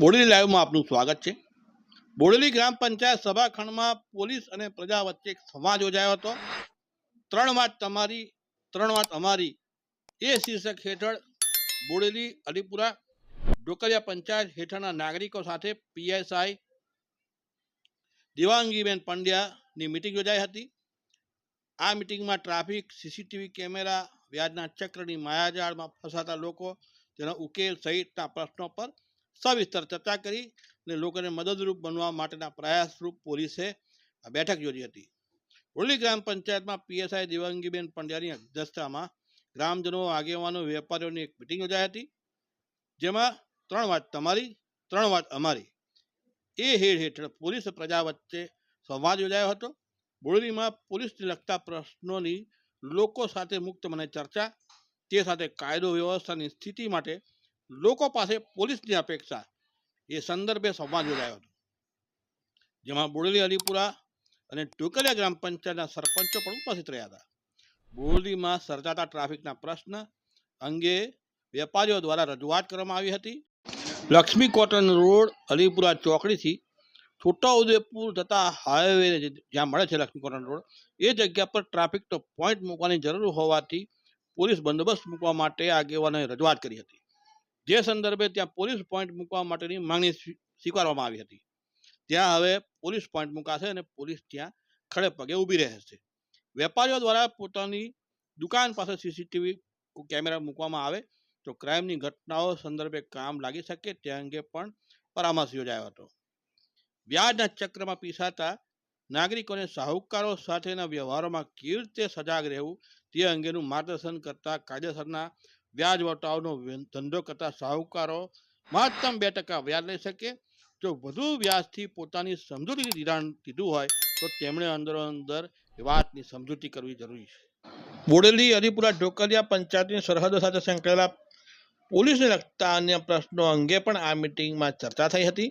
બોડેલી લાઈવમાં આપનું સ્વાગત છે. બોડેલી ગ્રામ પંચાયત સભાખંડમાં પોલીસ અને પ્રજા વચ્ચે એક સંવાદ યોજાયો હતો. ત્રણ વાત તમારી, ત્રણ વાત અમારી. એ શીર્ષક હેઠળ બોડેલી, અલીપુરા ઢોકરિયા પંચાયત હેઠળના નાગરિકો સાથે પીએસઆઈ દેવાંગીબેન પંડ્યાની મિટિંગ યોજાઈ હતી. આ મિટિંગમાં ટ્રાફિક, સીસીટીવી કેમેરા, વ્યાજના ચક્રની માયાજાળમાં ફસાતા લોકો, તેના ઉકેલ સહિતના પ્રશ્નો પર સવિસ્તર ચર્ચા કરી અને લોકોને મદદરૂપ બનવા માટેના પ્રયાસરૂપ પોલીસે આ બેઠક યોજી હતી. બોડલી ગ્રામ પંચાયતમાં પીએસઆઈ દેવાંગીબેન પંડ્યાની અધ્યક્ષતામાં ગ્રામજનો, આગેવાનો, વેપારીઓની એક મિટિંગ યોજાઈ હતી. જેમાં ત્રણ વાત તમારી, ત્રણ વાત અમારી. એ હેડ હેઠળ પોલીસ પ્રજા વચ્ચે સંવાદ યોજાયો હતો. બોડેલીમાં પોલીસને લગતા પ્રશ્નોની લોકો સાથે મુક્ત મને ચર્ચા, તે સાથે કાયદો, વ્યવસ્થાની સ્થિતિ માટે લોકો પાસે પોલીસની અપેક્ષા એ સંદર્ભે સંવાદ યોજાયો હતો. જેમાં બોડેલી હરિપુરા અને ટોકલિયા ગ્રામ પંચાયતના સરપંચો પણ ઉપસ્થિત રહ્યા હતા. બોડેલીમાં સર્જાતા ટ્રાફિકના પ્રશ્ન અંગે વેપારીઓ દ્વારા રજૂઆત કરવામાં આવી હતી. લક્ષ્મી કોટન રોડ હરિપુરા ચોકડીથી છોટાઉદેપુર જતા હાઈવે જ્યાં મળે છે લક્ષ્મી કોટન રોડ, એ જગ્યા પર ટ્રાફિકનો પોઈન્ટ મૂકવાની જરૂર હોવાથી પોલીસ બંદોબસ્ત મૂકવા માટે આગેવાનોએ રજૂઆત કરી હતી. જે સંદર્ભે ત્યાં પોલીસ પોઈન્ટ મૂકવા માટેની માંગણી સ્વીકારવામાં આવી હતી. ત્યાં હવે પોલીસ પોઈન્ટ મુકાશે અને પોલીસ ત્યાં ખડે પગે ઊભી રહેશે. વેપારીઓ દ્વારા પોતાની દુકાન પાસે સીસીટીવી કેમેરા મૂકવામાં આવે તો ક્રાઇમની ઘટનાઓ સંદર્ભે કામ લાગી શકે તે અંગે પણ પરામર્શ યોજાયો હતો. વ્યાજના ચક્રમાં પીસાતા નાગરિકોને શાહુકારો સાથેના વ્યવહારોમાં કેવી રીતે સજાગ રહેવું તે અંગેનું માર્ગદર્શન કરતા કાયદેસરના વ્યાજ વટાવનો ધંધો કરતા શાહુકારો મહત્તમ બે ટકા વ્યાજ લઈ શકે. જો વધુ વ્યાજથી પોતાની સમજૂતી ધિરાણ લીધું હોય, તો તેમણે અંદરો અંદર વાતની સમજૂતી કરવી જરૂરી છે. બોડેલી હરિપુરા ઢોકરિયા પંચાયતની સરહદો સાથે સંકળાયેલા પોલીસને લગતા અન્ય પ્રશ્નો અંગે પણ આ મિટિંગમાં ચર્ચા થઈ હતી.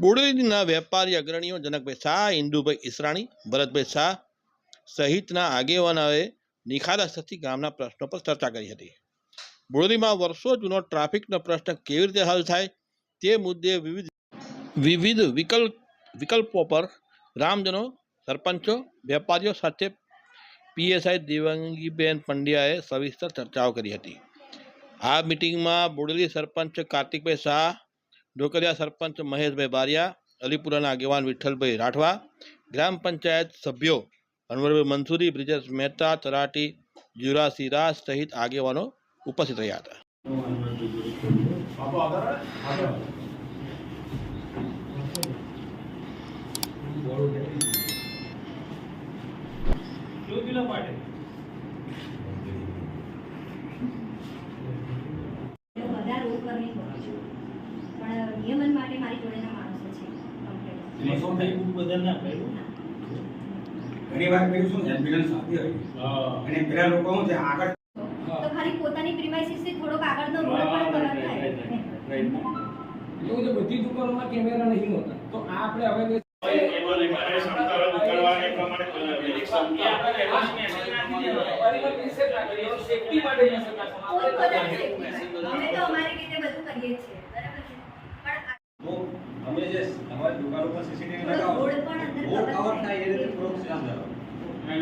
બોડેલીના વેપારી અગ્રણીઓ જનકભાઈ શાહ ઇન્દુભાઈ ઈસરાણી, ભરતભાઈ શાહ સહિતના આગેવાનોએ નિખાલસથી ગામના પ્રશ્નો પર ચર્ચા કરી હતી. બોરડીમાં વર્ષો જૂનો ટ્રાફિકનો પ્રશ્ન કેવી રીતે હલ થાય તે મુદ્દે વિવિધ વિવિધ વિકલ્પ વિકલ્પો પર ગ્રામજનો, સરપંચો, વેપારીઓ સાથે પીએસઆઈ દેવાંગીબેન પંડ્યાએ સવિસ્તર ચર્ચાઓ કરી હતી. આ મિટિંગમાં બોડેલી સરપંચ કાર્તિકભાઈ શાહ, ઢોકરિયા સરપંચ મહેશભાઈ બારિયા, અલીપુરાના આગેવાન વિઠ્ઠલભાઈ રાઠવા, ગ્રામ પંચાયત સભ્યો અનવરભાઈ મંસૂરી બ્રિજેશ મહેતા તરાટી જુરાસી રાજ સહિત આગેવાનો ઉપસ્થિત રહ્યા હતા. પણ નિયમન માટે મારી જોડેના માણસો છે. complete. ઘણી વાર પેલું શું એમ્બ્યુલન્સ આવતી હોય. અને પેલા લોકો શું છે? આગળ તો ખાલી પોતાની પ્રિમાઇસીસથી થોડોક આગળનો રોડ પણ કવર થાય. એવું છે બધી દુકાનોમાં કેમેરા નહીં હોતા. તો આ આપણે હવે. અમે તો અમારી રીતે બધું કરીએ જ છીએ. બરાબર છે? પણ આ અમે જે અમારી દુકાન ઉપર સીસીટીવી લગાવો રોડ પણ અંદર રોડ કવર થાય એ રીતે થોડુંક